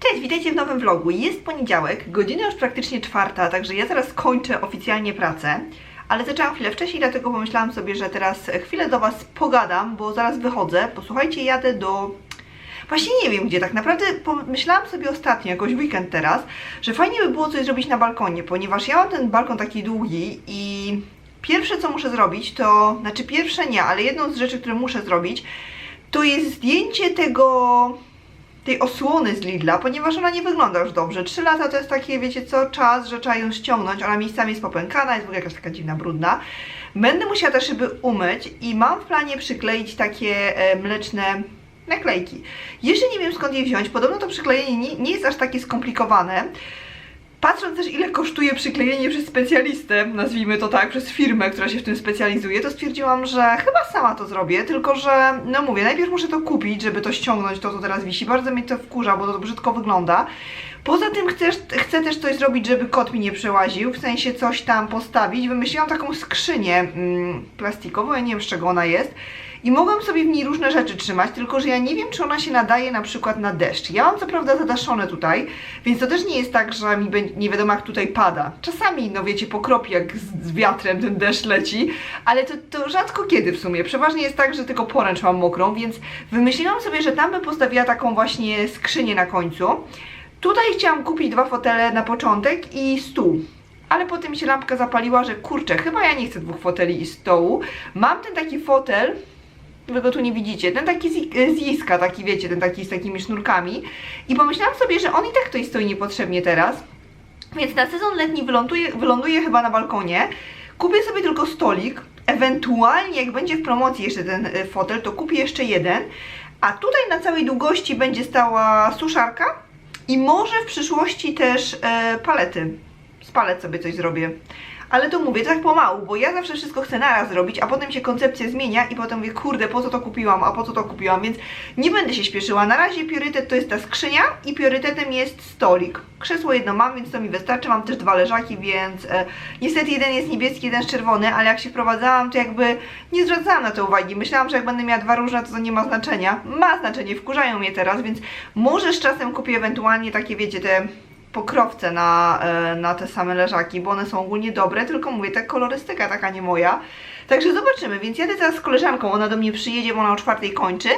Cześć, witajcie w nowym vlogu. Jest poniedziałek, godzina już praktycznie czwarta, także ja teraz kończę oficjalnie pracę. Ale zaczęłam chwilę wcześniej, dlatego pomyślałam sobie, że teraz chwilę do Was pogadam, bo zaraz wychodzę. Posłuchajcie, jadę do... Właśnie nie wiem gdzie, tak naprawdę pomyślałam sobie ostatnio, jakoś weekend teraz, że fajnie by było coś zrobić na balkonie, ponieważ ja mam ten balkon taki długi i pierwsze co muszę zrobić to, znaczy pierwsze nie, ale jedną z rzeczy, które muszę zrobić, to jest zdjęcie tego tej osłony z Lidla, ponieważ ona nie wygląda już dobrze. 3 lata to jest takie, wiecie co, czas, że trzeba ją ściągnąć. Ona miejscami jest popękana, jest w ogóle jakaś taka dziwna, brudna. Będę musiała te szyby umyć i mam w planie przykleić takie e, mleczne naklejki. Jeszcze nie wiem skąd je wziąć. Podobno to przyklejenie nie, nie jest aż takie skomplikowane. Patrząc też ile kosztuje przyklejenie przez specjalistę, nazwijmy to tak, przez firmę, która się w tym specjalizuje, to stwierdziłam, że chyba sama to zrobię, tylko że, no mówię, najpierw muszę to kupić, żeby to ściągnąć, to co teraz wisi. Bardzo mnie to wkurza, bo to brzydko wygląda. Poza tym chcesz, chcę też coś zrobić, żeby kot mi nie przełaził, w sensie coś tam postawić. Wymyśliłam taką skrzynię mm, plastikową, ja nie wiem z czego ona jest. I mogłam sobie w niej różne rzeczy trzymać, tylko że ja nie wiem, czy ona się nadaje na przykład na deszcz. Ja mam co prawda zadaszone tutaj, więc to też nie jest tak, że mi nie wiadomo jak tutaj pada. Czasami, no wiecie, pokropi jak z, z wiatrem ten deszcz leci, ale to, to rzadko kiedy w sumie. Przeważnie jest tak, że tylko poręcz mam mokrą, więc wymyśliłam sobie, że tam bym postawiła taką właśnie skrzynię na końcu. Tutaj chciałam kupić dwa fotele na początek i stół. Ale potem mi się lampka zapaliła, że kurczę, chyba ja nie chcę dwóch foteli i stołu. Mam ten taki fotel, wy go tu nie widzicie, ten taki z, z Jiska, taki wiecie, ten taki z takimi sznurkami. I pomyślałam sobie, że on i tak tutaj stoi niepotrzebnie teraz. Więc na sezon letni wyląduje, wyląduje chyba na balkonie. Kupię sobie tylko stolik. Ewentualnie, jak będzie w promocji jeszcze ten y, fotel, to kupię jeszcze jeden. A tutaj na całej długości będzie stała suszarka i może w przyszłości też e, palety. Z palet sobie coś zrobię. Ale to mówię tak pomału, bo ja zawsze wszystko chcę naraz zrobić, a potem się koncepcja zmienia i potem mówię, kurde, po co to kupiłam, a po co to kupiłam, więc nie będę się śpieszyła. Na razie priorytet to jest ta skrzynia i priorytetem jest stolik. Krzesło jedno mam, więc to mi wystarczy. Mam też dwa leżaki, więc e, niestety jeden jest niebieski, jeden jest czerwony, ale jak się wprowadzałam, to jakby nie zwracałam na to uwagi. Myślałam, że jak będę miała dwa różne, to to nie ma znaczenia. Ma znaczenie, wkurzają mnie teraz, więc może z czasem kupię ewentualnie takie, wiecie, te pokrowce na, e, na te same leżaki, bo one są ogólnie dobre, tylko mówię, ta kolorystyka taka nie moja. Także zobaczymy, więc jadę teraz z koleżanką, ona do mnie przyjedzie, bo ona o czwartej kończy.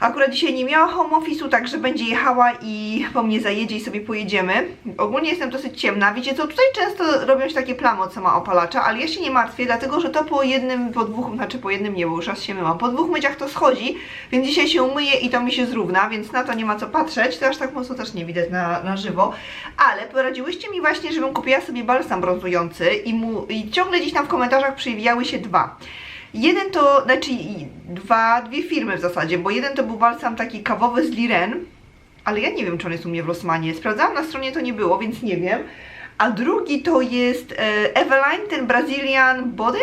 Akurat dzisiaj nie miała home office'u, także będzie jechała i po mnie zajedzie i sobie pojedziemy. Ogólnie jestem dosyć ciemna. Wiecie co, tutaj często robią się takie plamy od sama opalacza, ale ja się nie martwię, dlatego że to po jednym, po dwóch, znaczy po jednym nie, bo już raz się myłam, po dwóch myciach to schodzi, więc dzisiaj się umyję i to mi się zrówna, więc na to nie ma co patrzeć. To aż tak mocno też nie widać na, na żywo. Ale poradziłyście mi właśnie, żebym kupiła sobie balsam brązujący i, mu, i ciągle gdzieś tam w komentarzach przewijały się dwa. Jeden to, znaczy dwa, dwie firmy w zasadzie, bo jeden to był balsam taki kawowy z Liren, ale ja nie wiem, czy on jest u mnie w Rossmanie. Sprawdzałam na stronie, to nie było, więc nie wiem. A drugi to jest e, Eveline, ten Brazilian Body,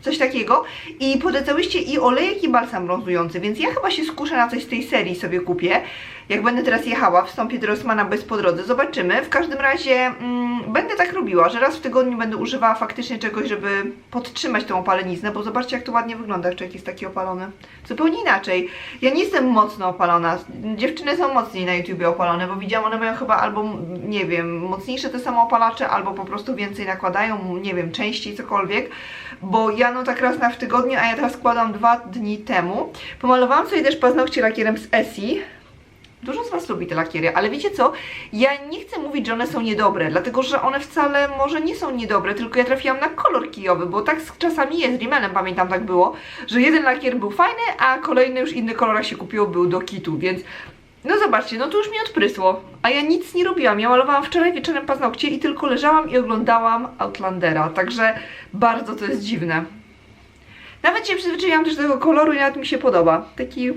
coś takiego. I polecałyście i olejek i balsam brązujący, więc ja chyba się skuszę na coś z tej serii sobie kupię. Jak będę teraz jechała, wstąpię do Rossmana bez po drodze, zobaczymy. W każdym razie mm, będę tak robiła, że raz w tygodniu będę używała faktycznie czegoś, żeby podtrzymać tą opaleniznę, bo zobaczcie jak to ładnie wygląda, jak człowiek jest taki opalony. Zupełnie inaczej. Ja nie jestem mocno opalona. Dziewczyny są mocniej na YouTubie opalone, bo widziałam, one mają chyba albo, nie wiem, mocniejsze te samoopalacze, albo po prostu więcej nakładają, nie wiem, częściej cokolwiek. Bo ja no tak raz na w tygodniu, a ja teraz składam dwa dni temu. Pomalowałam sobie też paznokcie lakierem z Essie. Dużo z Was lubi te lakiery, ale wiecie co? Ja nie chcę mówić, że one są niedobre, dlatego że one wcale może nie są niedobre, tylko ja trafiłam na kolor kijowy, bo tak czasami jest, z Rimelem pamiętam tak było, że jeden lakier był fajny, a kolejny już inny kolor się kupiło był do kitu, więc no zobaczcie, no to już mi odprysło, a ja nic nie robiłam, ja malowałam wczoraj wieczorem paznokcie i tylko leżałam i oglądałam Outlandera, także bardzo to jest dziwne. Nawet się przyzwyczaiłam też do tego koloru i nawet mi się podoba, taki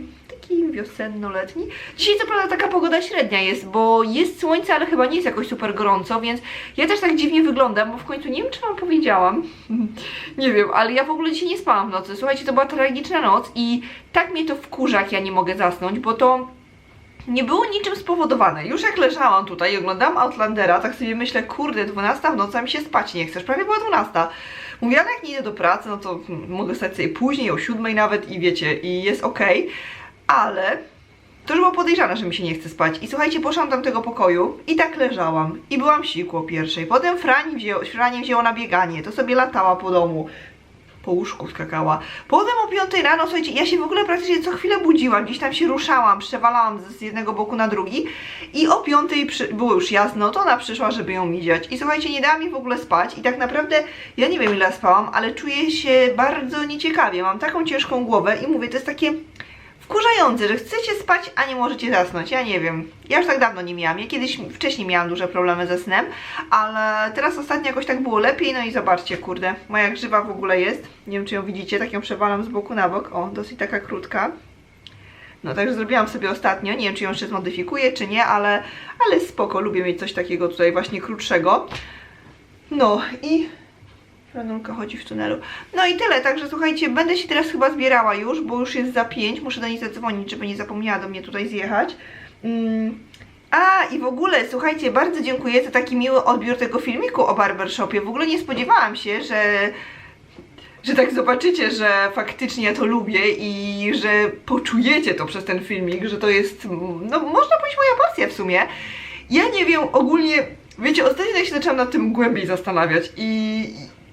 taki wiosenno-letni. Dzisiaj co prawda taka pogoda średnia jest, bo jest słońce, ale chyba nie jest jakoś super gorąco, więc ja też tak dziwnie wyglądam, bo w końcu nie wiem, czy wam powiedziałam. nie wiem, ale ja w ogóle dzisiaj nie spałam w nocy. Słuchajcie, to była tragiczna noc i tak mnie to wkurza, jak ja nie mogę zasnąć, bo to nie było niczym spowodowane. Już jak leżałam tutaj i oglądałam Outlandera, tak sobie myślę, kurde, 12 w nocy, mi się spać nie chcesz. Prawie była 12. Mówię, ale jak nie idę do pracy, no to hmm, mogę stać sobie później, o 7 nawet i wiecie, i jest ok ale to już było podejrzane, że mi się nie chce spać. I słuchajcie, poszłam do tego pokoju i tak leżałam. I byłam siku o pierwszej. Potem Frani wzięło, wzięło na bieganie, to sobie latała po domu po łóżku skakała. Potem o 5 rano, słuchajcie, ja się w ogóle praktycznie co chwilę budziłam, gdzieś tam się ruszałam, przewalałam z jednego boku na drugi i o 5 przy... było już jasno, to ona przyszła, żeby ją widzieć. I słuchajcie, nie dała mi w ogóle spać i tak naprawdę, ja nie wiem ile spałam, ale czuję się bardzo nieciekawie, mam taką ciężką głowę i mówię, to jest takie wkurzające, że chcecie spać, a nie możecie zasnąć. Ja nie wiem. Ja już tak dawno nie miałam. Ja kiedyś wcześniej miałam duże problemy ze snem, ale teraz ostatnio jakoś tak było lepiej. No i zobaczcie, kurde, moja grzywa w ogóle jest. Nie wiem, czy ją widzicie, tak ją przewalam z boku na bok. O, dosyć taka krótka. No także zrobiłam sobie ostatnio, nie wiem czy ją jeszcze zmodyfikuję czy nie, ale, ale spoko, lubię mieć coś takiego tutaj właśnie krótszego. No i Franulka chodzi w tunelu. No i tyle, także słuchajcie, będę się teraz chyba zbierała już, bo już jest za 5, muszę do niej zadzwonić, żeby nie zapomniała do mnie tutaj zjechać. Mm. A, i w ogóle, słuchajcie, bardzo dziękuję za taki miły odbiór tego filmiku o barbershopie. W ogóle nie spodziewałam się, że że tak zobaczycie, że faktycznie ja to lubię i że poczujecie to przez ten filmik, że to jest, no można powiedzieć moja pasja w sumie. Ja nie wiem, ogólnie, wiecie, ostatnio tak się zaczęłam nad tym głębiej zastanawiać i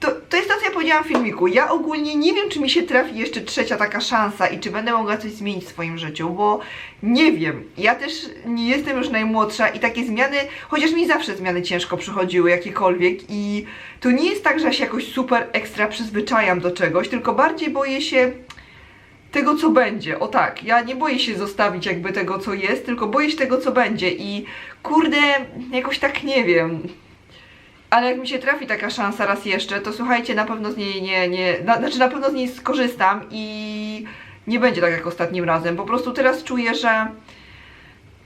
to, to jest to, co ja powiedziałam w filmiku. Ja ogólnie nie wiem, czy mi się trafi jeszcze trzecia taka szansa i czy będę mogła coś zmienić w swoim życiu, bo nie wiem. Ja też nie jestem już najmłodsza i takie zmiany, chociaż mi zawsze zmiany ciężko przychodziły, jakiekolwiek i to nie jest tak, że ja się jakoś super ekstra przyzwyczajam do czegoś, tylko bardziej boję się tego, co będzie. O tak, ja nie boję się zostawić jakby tego, co jest, tylko boję się tego, co będzie i kurde, jakoś tak nie wiem. Ale jak mi się trafi taka szansa raz jeszcze, to słuchajcie, na pewno z niej nie, nie, na, znaczy na pewno z niej skorzystam i nie będzie tak jak ostatnim razem. Po prostu teraz czuję, że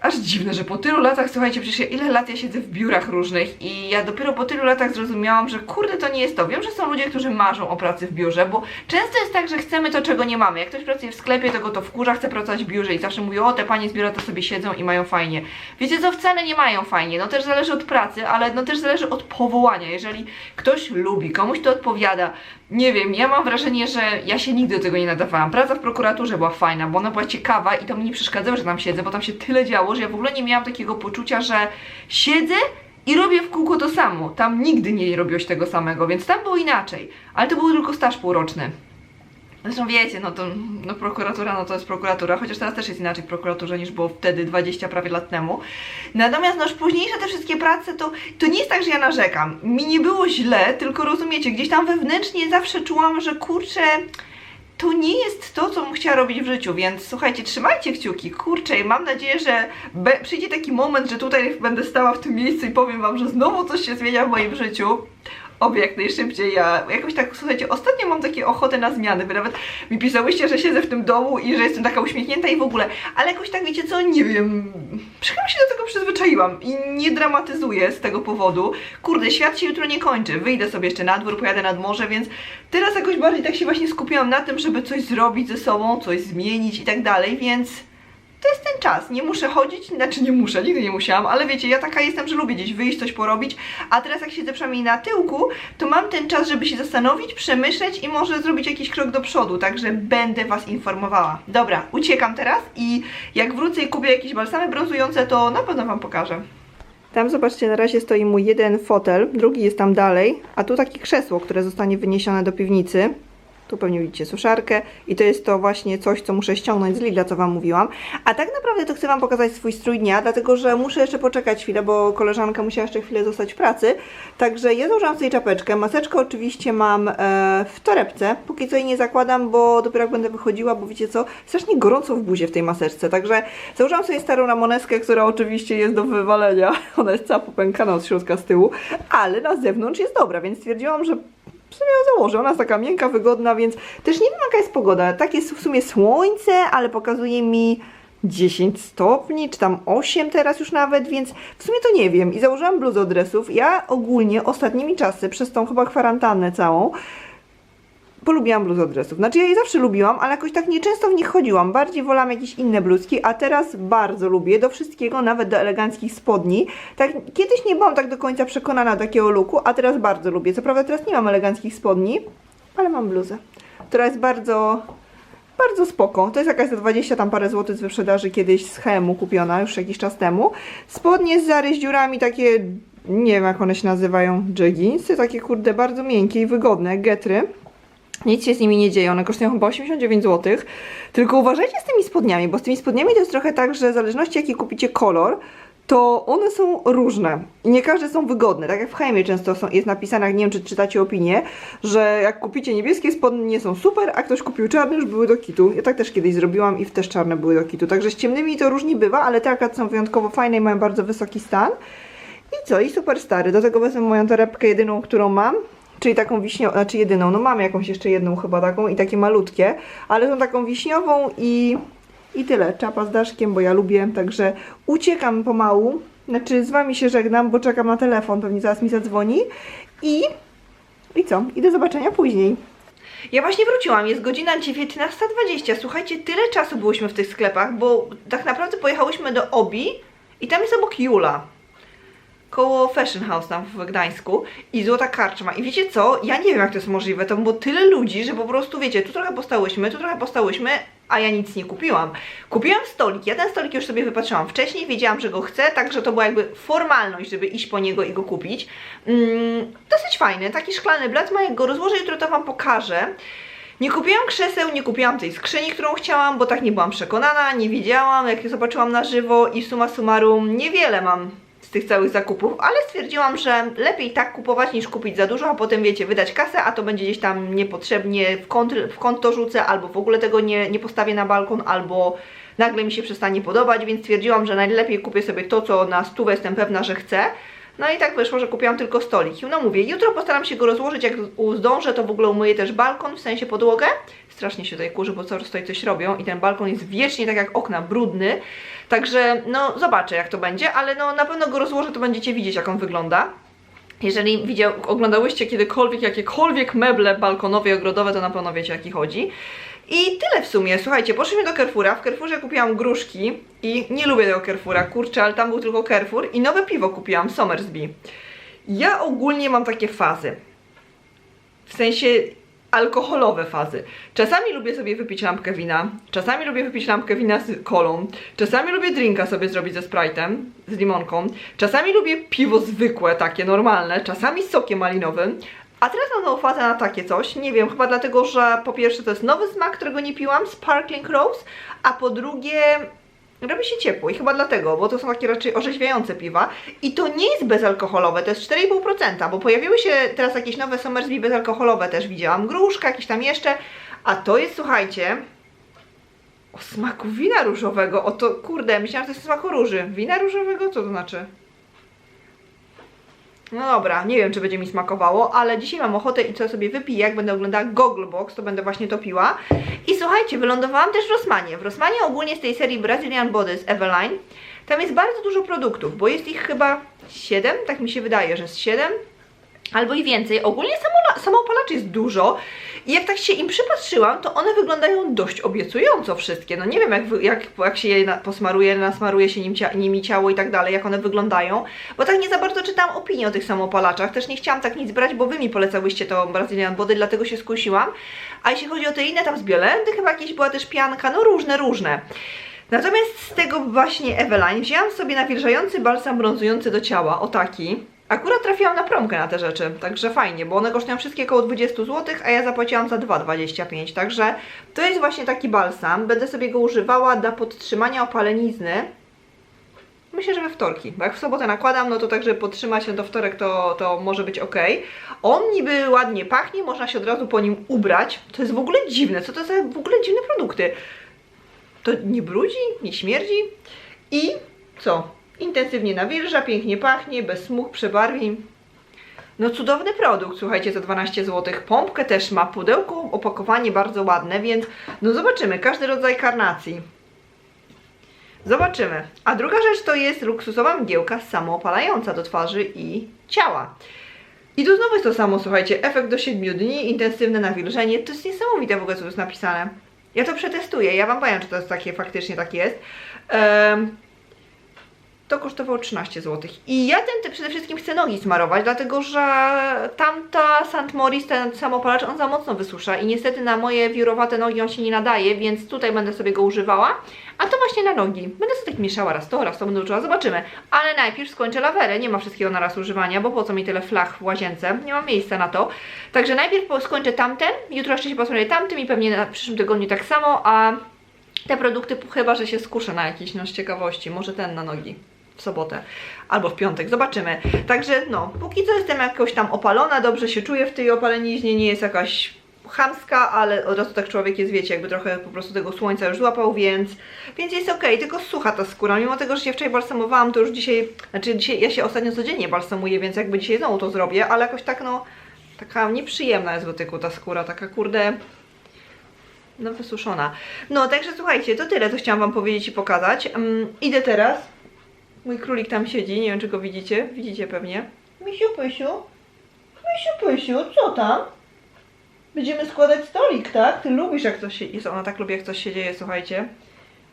aż dziwne, że po tylu latach, słuchajcie, przecież ile lat ja siedzę w biurach różnych i ja dopiero po tylu latach zrozumiałam, że kurde, to nie jest to. Wiem, że są ludzie, którzy marzą o pracy w biurze, bo często jest tak, że chcemy to, czego nie mamy. Jak ktoś pracuje w sklepie, to go to wkurza, chce pracować w biurze i zawsze mówi, o, te panie z biura to sobie siedzą i mają fajnie. Wiecie co, wcale nie mają fajnie. No też zależy od pracy, ale no też zależy od powołania. Jeżeli ktoś lubi, komuś to odpowiada, nie wiem, ja mam wrażenie, że ja się nigdy do tego nie nadawałam. Praca w prokuraturze była fajna, bo ona była ciekawa i to mi nie przeszkadzało, że tam siedzę, bo tam się tyle działo, że ja w ogóle nie miałam takiego poczucia, że siedzę i robię w kółko to samo. Tam nigdy nie robiłeś tego samego, więc tam było inaczej. Ale to był tylko staż półroczny. Zresztą wiecie, no to no prokuratura, no to jest prokuratura, chociaż teraz też jest inaczej w prokuraturze niż było wtedy 20 prawie lat temu. Natomiast no już późniejsze te wszystkie prace, to, to nie jest tak, że ja narzekam. Mi nie było źle, tylko rozumiecie, gdzieś tam wewnętrznie zawsze czułam, że kurczę, to nie jest to, co bym chciała robić w życiu, więc słuchajcie, trzymajcie kciuki, kurczę, i mam nadzieję, że przyjdzie taki moment, że tutaj będę stała w tym miejscu i powiem wam, że znowu coś się zmienia w moim życiu. Oby jak najszybciej. Ja jakoś tak, słuchajcie, ostatnio mam takie ochotę na zmiany. Wy nawet mi pisałyście, że siedzę w tym domu i że jestem taka uśmiechnięta i w ogóle. Ale jakoś tak, wiecie co, nie wiem. Chyba się do tego przyzwyczaiłam i nie dramatyzuję z tego powodu. Kurde, świat się jutro nie kończy. Wyjdę sobie jeszcze na dwór, pojadę nad morze, więc teraz jakoś bardziej tak się właśnie skupiłam na tym, żeby coś zrobić ze sobą, coś zmienić i tak dalej, więc to jest ten czas. Nie muszę chodzić, znaczy nie muszę, nigdy nie musiałam, ale wiecie, ja taka jestem, że lubię gdzieś wyjść, coś porobić, a teraz jak siedzę przynajmniej na tyłku, to mam ten czas, żeby się zastanowić, przemyśleć i może zrobić jakiś krok do przodu, także będę Was informowała. Dobra, uciekam teraz i jak wrócę i kupię jakieś balsamy brązujące, to na pewno Wam pokażę. Tam zobaczcie, na razie stoi mój jeden fotel, drugi jest tam dalej, a tu takie krzesło, które zostanie wyniesione do piwnicy. Tu pewnie widzicie suszarkę i to jest to właśnie coś, co muszę ściągnąć z Lidla, co Wam mówiłam. A tak naprawdę to chcę Wam pokazać swój strój dnia, dlatego że muszę jeszcze poczekać chwilę, bo koleżanka musiała jeszcze chwilę zostać w pracy. Także ja założyłam sobie czapeczkę. Maseczkę oczywiście mam e, w torebce. Póki co jej nie zakładam, bo dopiero jak będę wychodziła, bo wiecie co, strasznie gorąco w buzie w tej maseczce. Także założyłam sobie starą ramoneskę, która oczywiście jest do wywalenia. Ona jest cała popękana od środka z tyłu, ale na zewnątrz jest dobra, więc stwierdziłam, że w sumie ją założę. Ona jest taka miękka, wygodna, więc też nie wiem jaka jest pogoda. Tak jest w sumie słońce, ale pokazuje mi 10 stopni, czy tam 8 teraz już nawet, więc w sumie to nie wiem. I założyłam bluzę od dresów. Ja ogólnie ostatnimi czasy, przez tą chyba kwarantannę całą, polubiłam bluzy od dresów. Znaczy ja je zawsze lubiłam, ale jakoś tak nieczęsto w nich chodziłam. Bardziej wolałam jakieś inne bluzki, a teraz bardzo lubię do wszystkiego, nawet do eleganckich spodni. Tak, kiedyś nie byłam tak do końca przekonana takiego looku, a teraz bardzo lubię. Co prawda teraz nie mam eleganckich spodni, ale mam bluzę, która jest bardzo bardzo spoko. To jest jakaś za 20 tam parę złotych z wyprzedaży kiedyś z Hemu kupiona już jakiś czas temu. Spodnie z zarys dziurami takie, nie wiem jak one się nazywają, jeggingsy, takie kurde bardzo miękkie i wygodne, getry. Nic się z nimi nie dzieje, one kosztują chyba 89 zł. Tylko uważajcie z tymi spodniami, bo z tymi spodniami to jest trochę tak, że w zależności jaki kupicie kolor, to one są różne nie każde są wygodne. Tak jak w Heimie często są, jest napisane, nie wiem czy czytacie opinię, że jak kupicie niebieskie spodnie nie są super, a ktoś kupił czarne, już były do kitu. Ja tak też kiedyś zrobiłam i też czarne były do kitu. Także z ciemnymi to różnie bywa, ale te akurat są wyjątkowo fajne i mają bardzo wysoki stan. I co? I super stary. Do tego wezmę moją torebkę jedyną, którą mam. Czyli taką wiśniową, znaczy jedyną, no mam jakąś jeszcze jedną chyba taką i takie malutkie, ale są taką wiśniową i, i tyle. Czapa z daszkiem, bo ja lubię, także uciekam pomału. Znaczy z wami się żegnam, bo czekam na telefon, pewnie zaraz mi zadzwoni. I, i co? I do zobaczenia później. Ja właśnie wróciłam, jest godzina 19.20. Słuchajcie, tyle czasu byłyśmy w tych sklepach, bo tak naprawdę pojechałyśmy do Obi i tam jest obok Jula koło Fashion House tam w Gdańsku i Złota Karczma. I wiecie co? Ja nie wiem jak to jest możliwe, to było tyle ludzi, że po prostu wiecie, tu trochę postałyśmy, tu trochę postałyśmy, a ja nic nie kupiłam. Kupiłam stolik, ja ten stolik już sobie wypatrzyłam wcześniej, wiedziałam, że go chcę, także to była jakby formalność, żeby iść po niego i go kupić. Mm, dosyć fajny, taki szklany blat, ma jak go rozłożę, jutro to Wam pokażę. Nie kupiłam krzeseł, nie kupiłam tej skrzyni, którą chciałam, bo tak nie byłam przekonana, nie wiedziałam, jak je zobaczyłam na żywo i suma summarum niewiele mam tych całych zakupów, ale stwierdziłam, że lepiej tak kupować niż kupić za dużo, a potem wiecie, wydać kasę, a to będzie gdzieś tam niepotrzebnie w kąt, w kąt to rzucę, albo w ogóle tego nie, nie postawię na balkon, albo nagle mi się przestanie podobać, więc stwierdziłam, że najlepiej kupię sobie to, co na stówę jestem pewna, że chcę. No i tak wyszło, że kupiłam tylko stolik. No mówię, jutro postaram się go rozłożyć, jak zdążę, to w ogóle umyję też balkon, w sensie podłogę. Strasznie się tutaj kurzy, bo coraz tutaj coś robią i ten balkon jest wiecznie tak jak okna, brudny. Także no zobaczę jak to będzie, ale no na pewno go rozłożę, to będziecie widzieć jak on wygląda. Jeżeli widział, oglądałyście kiedykolwiek jakiekolwiek meble balkonowe i ogrodowe, to na pewno wiecie jaki chodzi. I tyle w sumie. Słuchajcie, poszliśmy do Carrefoura. W Carrefourze kupiłam gruszki i nie lubię tego Carrefoura, kurczę, ale tam był tylko Carrefour i nowe piwo kupiłam, Somersby. Ja ogólnie mam takie fazy. W sensie alkoholowe fazy. Czasami lubię sobie wypić lampkę wina, czasami lubię wypić lampkę wina z kolą, czasami lubię drinka sobie zrobić ze Sprite'em, z limonką, czasami lubię piwo zwykłe, takie normalne, czasami sokiem malinowym, a teraz mam fazę na takie coś, nie wiem, chyba dlatego, że po pierwsze to jest nowy smak, którego nie piłam, Sparkling Rose, a po drugie robi się ciepło i chyba dlatego, bo to są takie raczej orzeźwiające piwa. I to nie jest bezalkoholowe, to jest 4,5%, bo pojawiły się teraz jakieś nowe Somersby bezalkoholowe też widziałam, gruszka, jakieś tam jeszcze, a to jest, słuchajcie, o smaku wina różowego, o to, kurde, myślałam, że to jest smaku róży, wina różowego, co to znaczy? No dobra, nie wiem czy będzie mi smakowało, ale dzisiaj mam ochotę i co sobie wypiję, jak będę oglądała Gogglebox, to będę właśnie to piła. I słuchajcie, wylądowałam też w Rossmanie. W Rossmanie ogólnie z tej serii Brazilian Bodies Eveline, tam jest bardzo dużo produktów, bo jest ich chyba 7, tak mi się wydaje, że jest 7 albo i więcej. Ogólnie samo, samoopalaczy jest dużo i jak tak się im przypatrzyłam, to one wyglądają dość obiecująco wszystkie. No nie wiem jak, jak, jak się je posmaruje, nasmaruje się nim nimi ciało i tak dalej, jak one wyglądają, bo tak nie za bardzo czytałam opinii o tych samoopalaczach. Też nie chciałam tak nic brać, bo wy mi polecałyście to Brazilian Body, dlatego się skusiłam. A jeśli chodzi o te inne, tam z Biolendy chyba jakieś była też pianka, no różne, różne. Natomiast z tego właśnie Eveline wzięłam sobie nawilżający balsam brązujący do ciała, o taki. Akurat trafiłam na promkę na te rzeczy, także fajnie, bo one kosztują wszystkie około 20 zł, a ja zapłaciłam za 2,25, także to jest właśnie taki balsam. Będę sobie go używała dla podtrzymania opalenizny. Myślę, że we wtorki, bo jak w sobotę nakładam, no to tak, żeby podtrzymać się do wtorek, to, to może być ok. On niby ładnie pachnie, można się od razu po nim ubrać. To jest w ogóle dziwne, co to za w ogóle dziwne produkty. To nie brudzi, nie śmierdzi i co? Intensywnie nawilża, pięknie pachnie, bez smug, przebarwień. No cudowny produkt, słuchajcie, za 12 zł. Pompkę też ma, pudełko, opakowanie bardzo ładne, więc no zobaczymy, każdy rodzaj karnacji. Zobaczymy. A druga rzecz to jest luksusowa mgiełka samoopalająca do twarzy i ciała. I tu znowu jest to samo, słuchajcie, efekt do 7 dni, intensywne nawilżenie. To jest niesamowite w ogóle, co tu jest napisane. Ja to przetestuję, ja wam powiem, czy to jest takie, faktycznie tak jest. Em, to kosztowało 13 zł. I ja ten, ten przede wszystkim chcę nogi smarować, dlatego że tamta St. Maurice, ten samopalacz, on za mocno wysusza i niestety na moje wiórowate nogi on się nie nadaje, więc tutaj będę sobie go używała. A to właśnie na nogi. Będę sobie tak mieszała raz to, raz to będę uczyła, zobaczymy. Ale najpierw skończę lawerę, nie ma wszystkiego na raz używania, bo po co mi tyle flach w łazience? Nie mam miejsca na to. Także najpierw skończę tamten, jutro jeszcze się posmaruję tamtym i pewnie na przyszłym tygodniu tak samo, a te produkty chyba, że się skuszę na jakiś, no z ciekawości, może ten na nogi w sobotę albo w piątek, zobaczymy. Także no, póki co jestem jakoś tam opalona, dobrze się czuję w tej opaleniznie, nie jest jakaś chamska, ale od razu tak człowiek jest, wiecie, jakby trochę po prostu tego słońca już złapał, więc, więc jest okej, tylko sucha ta skóra, mimo tego, że się wczoraj balsamowałam, to już dzisiaj, znaczy dzisiaj, ja się ostatnio codziennie balsamuję, więc jakby dzisiaj znowu to zrobię, ale jakoś tak no, taka nieprzyjemna jest w dotyku ta skóra, taka kurde, no wysuszona. No, także słuchajcie, to tyle, co chciałam Wam powiedzieć i pokazać. Um, idę teraz. Mój królik tam siedzi, nie wiem czy go widzicie. Widzicie pewnie. Misiu Pysiu, Misiu Pysiu, co tam? Będziemy składać stolik, tak? Ty lubisz jak coś się... Jest, ona tak lubi jak coś się dzieje, słuchajcie.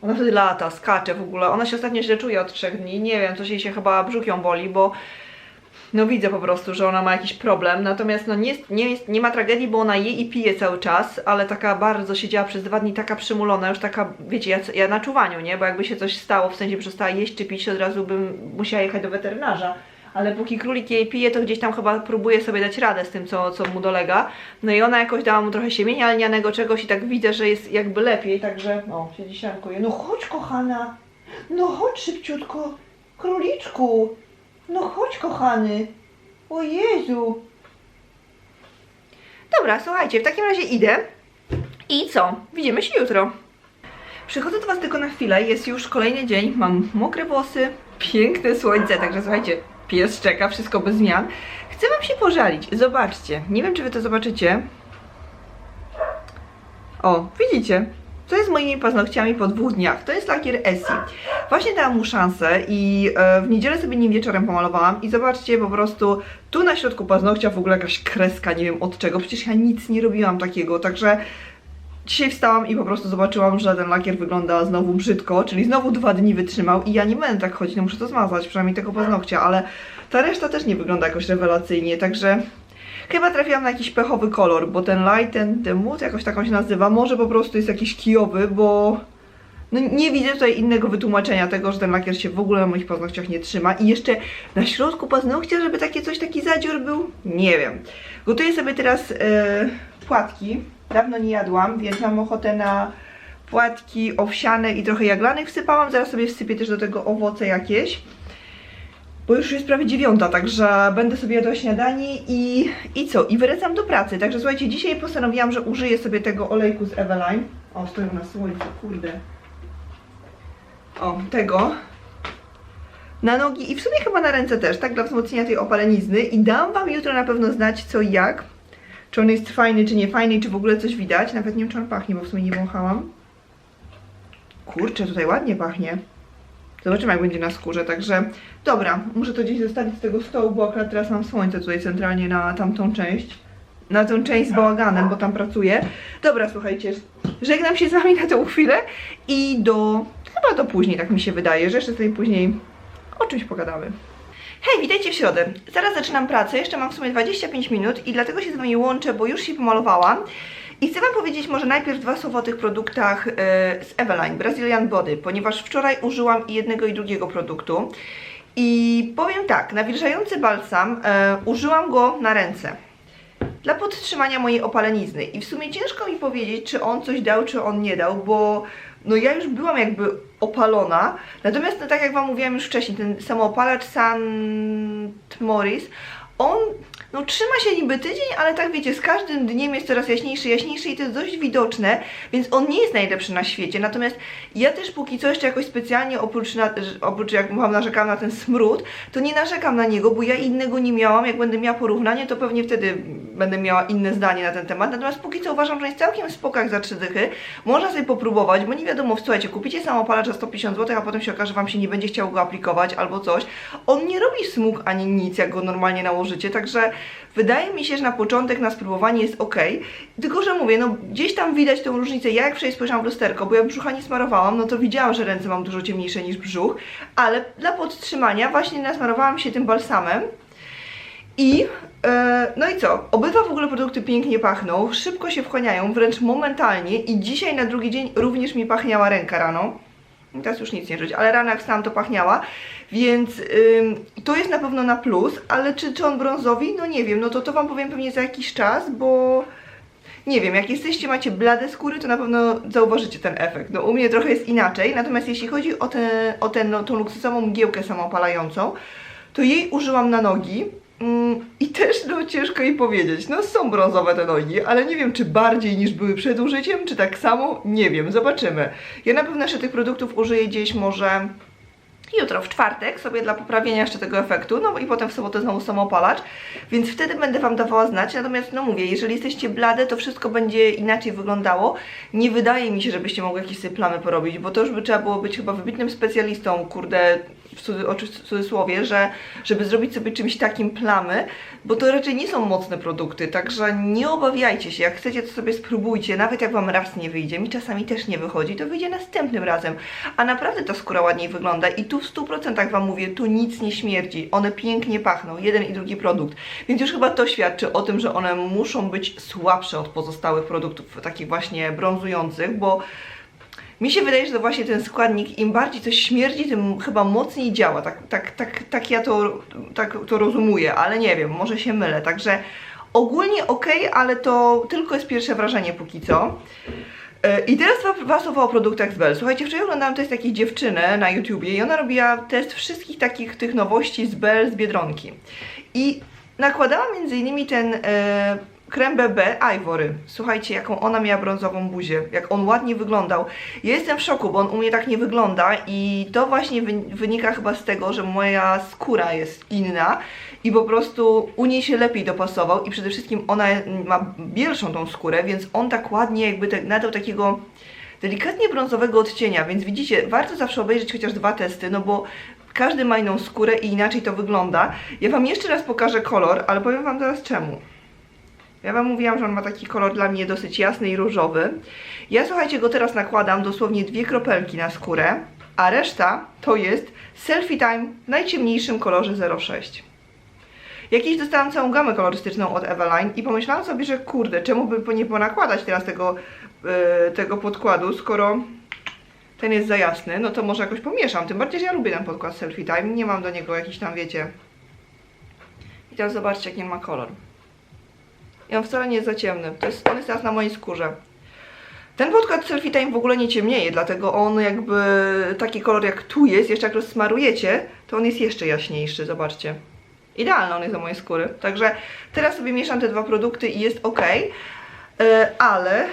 Ona wtedy lata, skacze w ogóle. Ona się ostatnio źle czuje od trzech dni. Nie wiem, coś jej się chyba brzuch ją boli, bo no widzę po prostu, że ona ma jakiś problem, natomiast no nie, jest, nie, jest, nie ma tragedii, bo ona je i pije cały czas, ale taka bardzo siedziała przez dwa dni, taka przymulona, już taka, wiecie, ja, ja na czuwaniu, nie? Bo jakby się coś stało, w sensie przestała jeść czy pić, to od razu bym musiała jechać do weterynarza. Ale póki królik jej pije, to gdzieś tam chyba próbuje sobie dać radę z tym, co, co mu dolega. No i ona jakoś dała mu trochę siemienia lnianego, czegoś i tak widzę, że jest jakby lepiej, także o, siedzi siankuje. No chodź kochana, no chodź szybciutko, króliczku, no chodź kochany. O Jezu. Dobra, słuchajcie, w takim razie idę. I co? Widzimy się jutro. Przychodzę do Was tylko na chwilę, jest już kolejny dzień, mam mokre włosy, piękne słońce, także słuchajcie, pies czeka, wszystko bez zmian. Chcę Wam się pożalić, zobaczcie, nie wiem czy Wy to zobaczycie. O, widzicie? Co jest z moimi paznokciami po dwóch dniach? To jest lakier Essie. Właśnie dałam mu szansę i e, w niedzielę sobie nim wieczorem pomalowałam i zobaczcie po prostu tu na środku paznokcia w ogóle jakaś kreska, nie wiem od czego, przecież ja nic nie robiłam takiego, także dzisiaj wstałam i po prostu zobaczyłam, że ten lakier wygląda znowu brzydko, czyli znowu dwa dni wytrzymał i ja nie będę tak chodzić, no muszę to zmazać, przynajmniej tego paznokcia, ale ta reszta też nie wygląda jakoś rewelacyjnie, także Chyba trafiłam na jakiś pechowy kolor, bo ten light, ten, ten mood, jakoś tak on się nazywa, może po prostu jest jakiś kijowy, bo no nie widzę tutaj innego wytłumaczenia tego, że ten lakier się w ogóle na moich paznokciach nie trzyma. I jeszcze na środku paznokcia, żeby takie coś, taki zadzior był, nie wiem. Gotuję sobie teraz e, płatki, dawno nie jadłam, więc mam ochotę na płatki owsiane i trochę jaglanych wsypałam, zaraz sobie wsypię też do tego owoce jakieś bo już jest prawie dziewiąta, także będę sobie jadła śniadanie i, i co? I wracam do pracy. Także słuchajcie, dzisiaj postanowiłam, że użyję sobie tego olejku z Eveline. O, stoją na słońcu, kurde. O, tego. Na nogi i w sumie chyba na ręce też, tak? Dla wzmocnienia tej opalenizny. I dam Wam jutro na pewno znać co i jak. Czy on jest fajny, czy nie fajny, czy w ogóle coś widać. Nawet nie wiem, czy on pachnie, bo w sumie nie wąchałam. Kurczę, tutaj ładnie pachnie. Zobaczymy jak będzie na skórze, także dobra, muszę to gdzieś zostawić z tego stołu, bo akurat teraz mam słońce tutaj centralnie na tamtą część. Na tą część z bałaganem, bo tam pracuję. Dobra, słuchajcie, żegnam się z wami na tą chwilę i do, chyba do później, tak mi się wydaje, że jeszcze sobie później o czymś pogadamy. Hej, witajcie w środę. Zaraz zaczynam pracę, jeszcze mam w sumie 25 minut i dlatego się z wami łączę, bo już się pomalowałam. I chcę Wam powiedzieć może najpierw dwa słowa o tych produktach e, z Eveline, Brazilian Body, ponieważ wczoraj użyłam i jednego i drugiego produktu. I powiem tak, nawilżający balsam e, użyłam go na ręce dla podtrzymania mojej opalenizny. I w sumie ciężko mi powiedzieć, czy on coś dał, czy on nie dał, bo no ja już byłam jakby opalona. Natomiast no, tak jak Wam mówiłam już wcześniej, ten samoopalacz St. Maurice, on no trzyma się niby tydzień, ale tak wiecie, z każdym dniem jest coraz jaśniejszy, jaśniejszy i to jest dość widoczne, więc on nie jest najlepszy na świecie. Natomiast ja też póki co jeszcze jakoś specjalnie oprócz, na, oprócz jak mówiłam, narzekam na ten smród, to nie narzekam na niego, bo ja innego nie miałam. Jak będę miała porównanie, to pewnie wtedy będę miała inne zdanie na ten temat. Natomiast póki co uważam, że jest całkiem spoko jak za trzy dychy. Można sobie popróbować, bo nie wiadomo, słuchajcie, kupicie samopalacz za 150 zł, a potem się okaże, że Wam się nie będzie chciał go aplikować albo coś. On nie robi smug ani nic, jak go normalnie nałożycie, także wydaje mi się, że na początek na spróbowanie jest ok. Tylko, że mówię, no gdzieś tam widać tą różnicę. Ja jak wczoraj spojrzałam w lusterko, bo ja brzucha nie smarowałam, no to widziałam, że ręce mam dużo ciemniejsze niż brzuch, ale dla podtrzymania właśnie nasmarowałam się tym balsamem. I e, no i co? Obydwa w ogóle produkty pięknie pachną, szybko się wchłaniają, wręcz momentalnie i dzisiaj na drugi dzień również mi pachniała ręka rano. Teraz już nic nie czuć, ale rano jak stałam to pachniała, więc to jest na pewno na plus, ale czy, czy on brązowi? No nie wiem, no to to Wam powiem pewnie za jakiś czas, bo nie wiem, jak jesteście, macie blade skóry, to na pewno zauważycie ten efekt. No u mnie trochę jest inaczej, natomiast jeśli chodzi o, te, o ten, no, tą luksusową mgiełkę samopalającą, to jej użyłam na nogi i też no ciężko jej powiedzieć. No są brązowe te nogi, ale nie wiem czy bardziej niż były przed użyciem, czy tak samo, nie wiem, zobaczymy. Ja na pewno jeszcze tych produktów użyję gdzieś może jutro w czwartek sobie dla poprawienia jeszcze tego efektu, no i potem w sobotę znowu samopalacz, więc wtedy będę Wam dawała znać, natomiast no mówię, jeżeli jesteście blade, to wszystko będzie inaczej wyglądało. Nie wydaje mi się, żebyście mogli jakieś sobie plamy porobić, bo to już by trzeba było być chyba wybitnym specjalistą, kurde, w cudzysłowie, że żeby zrobić sobie czymś takim plamy, bo to raczej nie są mocne produkty, także nie obawiajcie się, jak chcecie to sobie spróbujcie, nawet jak Wam raz nie wyjdzie, mi czasami też nie wychodzi, to wyjdzie następnym razem, a naprawdę ta skóra ładniej wygląda i tu w 100% Wam mówię, tu nic nie śmierdzi, one pięknie pachną, jeden i drugi produkt, więc już chyba to świadczy o tym, że one muszą być słabsze od pozostałych produktów takich właśnie brązujących, bo mi się wydaje, że to właśnie ten składnik, im bardziej coś śmierdzi, tym chyba mocniej działa. Tak, tak, tak, tak ja to, tak to rozumuję, ale nie wiem, może się mylę. Także ogólnie ok, ale to tylko jest pierwsze wrażenie póki co. E, I teraz słowa o produktach z Bell. Słuchajcie, wczoraj oglądałam test takiej dziewczyny na YouTubie i ona robiła test wszystkich takich tych nowości z Bell z Biedronki. I nakładała między innymi ten e, krem BB Ivory. Słuchajcie, jaką ona miała brązową buzię, jak on ładnie wyglądał. Ja jestem w szoku, bo on u mnie tak nie wygląda i to właśnie wy- wynika chyba z tego, że moja skóra jest inna i po prostu u niej się lepiej dopasował i przede wszystkim ona ma bielszą tą skórę, więc on tak ładnie jakby tak, nadał takiego delikatnie brązowego odcienia, więc widzicie, warto zawsze obejrzeć chociaż dwa testy, no bo każdy ma inną skórę i inaczej to wygląda. Ja Wam jeszcze raz pokażę kolor, ale powiem Wam zaraz czemu. Ja Wam mówiłam, że on ma taki kolor dla mnie dosyć jasny i różowy. Ja słuchajcie, go teraz nakładam dosłownie dwie kropelki na skórę, a reszta to jest Selfie Time w najciemniejszym kolorze 06. Jakiś dostałam całą gamę kolorystyczną od Eveline i pomyślałam sobie, że kurde, czemu by nie ponakładać teraz tego, yy, tego podkładu, skoro ten jest za jasny, no to może jakoś pomieszam. Tym bardziej, że ja lubię ten podkład Selfie Time, nie mam do niego jakiś tam, wiecie... I teraz zobaczcie, jaki on ma kolor. I on wcale nie jest za ciemny. To jest, on jest teraz na mojej skórze. Ten podkład Selfie Time w ogóle nie ciemnieje, dlatego on jakby taki kolor jak tu jest, jeszcze jak rozsmarujecie, to on jest jeszcze jaśniejszy, zobaczcie. Idealny on jest do mojej skóry. Także teraz sobie mieszam te dwa produkty i jest ok. E, ale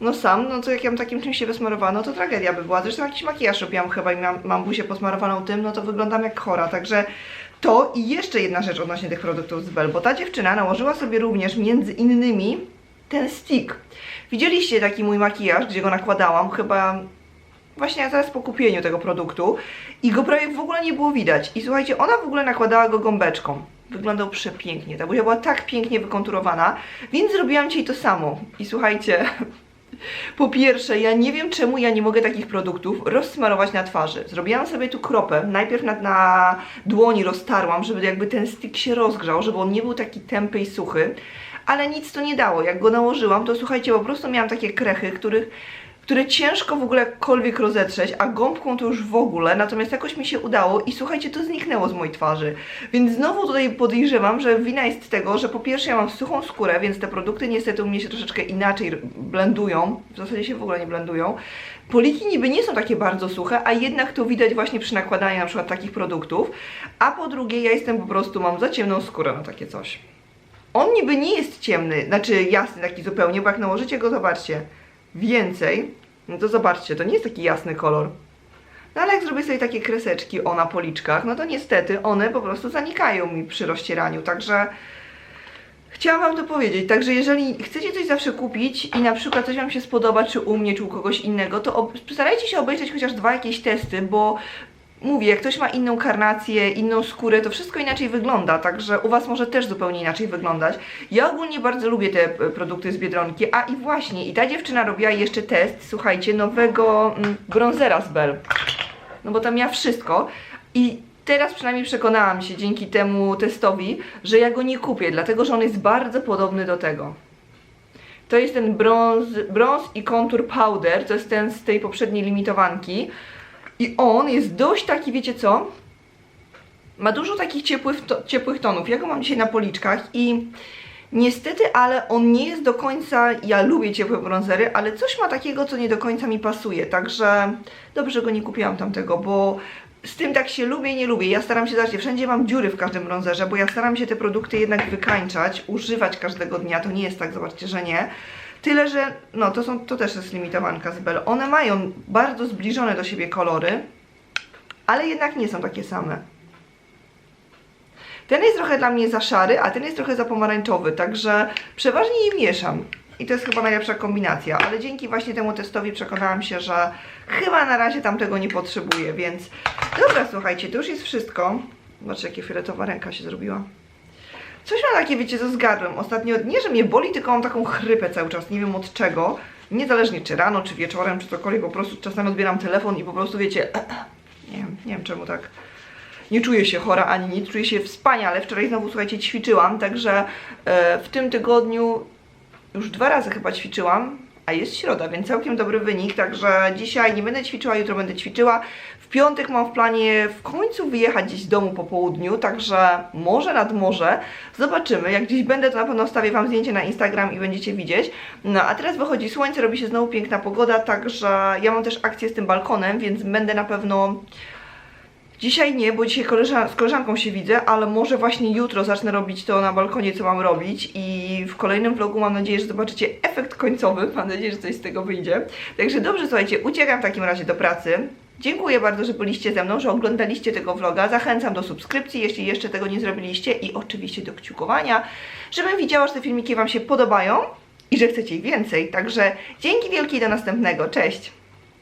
no sam, no to jak ja bym takim czymś się wysmarowano, to tragedia by była. Zresztą jakiś makijaż robiłam chyba i mam, mam buzię posmarowaną tym, no to wyglądam jak chora. Także to i jeszcze jedna rzecz odnośnie tych produktów z Bell, bo ta dziewczyna nałożyła sobie również między innymi ten stick. Widzieliście taki mój makijaż, gdzie go nakładałam, chyba właśnie zaraz po kupieniu tego produktu i go prawie w ogóle nie było widać. I słuchajcie, ona w ogóle nakładała go gąbeczką. Wyglądał przepięknie, ta buzia była tak pięknie wykonturowana, więc zrobiłam dzisiaj to samo. I słuchajcie, po pierwsze, ja nie wiem czemu ja nie mogę takich produktów rozsmarować na twarzy. Zrobiłam sobie tu kropę, najpierw na, na dłoni roztarłam, żeby jakby ten stick się rozgrzał, żeby on nie był taki tępy i suchy, ale nic to nie dało. Jak go nałożyłam, to słuchajcie, po prostu miałam takie krechy, których które ciężko w ogóle jakkolwiek rozetrzeć, a gąbką to już w ogóle, natomiast jakoś mi się udało i słuchajcie, to zniknęło z mojej twarzy. Więc znowu tutaj podejrzewam, że wina jest tego, że po pierwsze ja mam suchą skórę, więc te produkty niestety u mnie się troszeczkę inaczej blendują, w zasadzie się w ogóle nie blendują. Poliki niby nie są takie bardzo suche, a jednak to widać właśnie przy nakładaniu na przykład takich produktów, a po drugie ja jestem po prostu, mam za ciemną skórę na takie coś. On niby nie jest ciemny, znaczy jasny taki zupełnie, bo jak nałożycie go, zobaczcie, więcej, no to zobaczcie, to nie jest taki jasny kolor. No ale jak zrobię sobie takie kreseczki o na policzkach, no to niestety one po prostu zanikają mi przy rozcieraniu, także chciałam Wam to powiedzieć. Także jeżeli chcecie coś zawsze kupić i na przykład coś Wam się spodoba, czy u mnie, czy u kogoś innego, to starajcie się obejrzeć chociaż dwa jakieś testy, bo mówię, jak ktoś ma inną karnację, inną skórę, to wszystko inaczej wygląda, także u Was może też zupełnie inaczej wyglądać. Ja ogólnie bardzo lubię te e, produkty z Biedronki, a i właśnie, i ta dziewczyna robiła jeszcze test, słuchajcie, nowego mm, bronzera z Bell. No bo tam miała wszystko i teraz przynajmniej przekonałam się dzięki temu testowi, że ja go nie kupię, dlatego że on jest bardzo podobny do tego. To jest ten brąz, brąz i kontur powder, to jest ten z tej poprzedniej limitowanki. I on jest dość taki, wiecie co? Ma dużo takich ciepłych, to, ciepłych tonów. Ja go mam dzisiaj na policzkach i niestety, ale on nie jest do końca. Ja lubię ciepłe bronzery, ale coś ma takiego, co nie do końca mi pasuje. Także dobrze go nie kupiłam tamtego, bo z tym tak się lubię i nie lubię. Ja staram się, zobaczcie, wszędzie mam dziury w każdym bronzerze, bo ja staram się te produkty jednak wykańczać, używać każdego dnia. To nie jest tak, zobaczcie, że nie. Tyle, że no to, są, to też jest limitowanka z Bell. One mają bardzo zbliżone do siebie kolory, ale jednak nie są takie same. Ten jest trochę dla mnie za szary, a ten jest trochę za pomarańczowy, także przeważnie je mieszam. I to jest chyba najlepsza kombinacja, ale dzięki właśnie temu testowi przekonałam się, że chyba na razie tam tego nie potrzebuję, więc dobra, słuchajcie, to już jest wszystko. Zobaczcie, jakie fioletowa ręka się zrobiła. Coś mam takie, wiecie, co z gardłem. Ostatnio, nie, że mnie boli, tylko mam taką chrypę cały czas, nie wiem od czego. Niezależnie czy rano, czy wieczorem, czy cokolwiek, po prostu czasami odbieram telefon i po prostu, wiecie, nie wiem, nie wiem czemu tak. Nie czuję się chora ani nic, czuję się wspaniale. Wczoraj znowu, słuchajcie, ćwiczyłam, także e, w tym tygodniu już dwa razy chyba ćwiczyłam, a jest środa, więc całkiem dobry wynik, także dzisiaj nie będę ćwiczyła, jutro będę ćwiczyła. W piątek mam w planie w końcu wyjechać gdzieś z domu po południu, także może nad morze. Zobaczymy, jak gdzieś będę, to na pewno wstawię Wam zdjęcie na Instagram i będziecie widzieć. No a teraz wychodzi słońce, robi się znowu piękna pogoda, także ja mam też akcję z tym balkonem, więc będę na pewno Dzisiaj nie, bo dzisiaj koleżan z koleżanką się widzę, ale może właśnie jutro zacznę robić to na balkonie, co mam robić i w kolejnym vlogu mam nadzieję, że zobaczycie efekt końcowy, mam nadzieję, że coś z tego wyjdzie. Także dobrze, słuchajcie, uciekam w takim razie do pracy. Dziękuję bardzo, że byliście ze mną, że oglądaliście tego vloga. Zachęcam do subskrypcji, jeśli jeszcze tego nie zrobiliście i oczywiście do kciukowania, żebym widziała, że te filmiki Wam się podobają i że chcecie ich więcej. Także dzięki wielkie i do następnego. Cześć!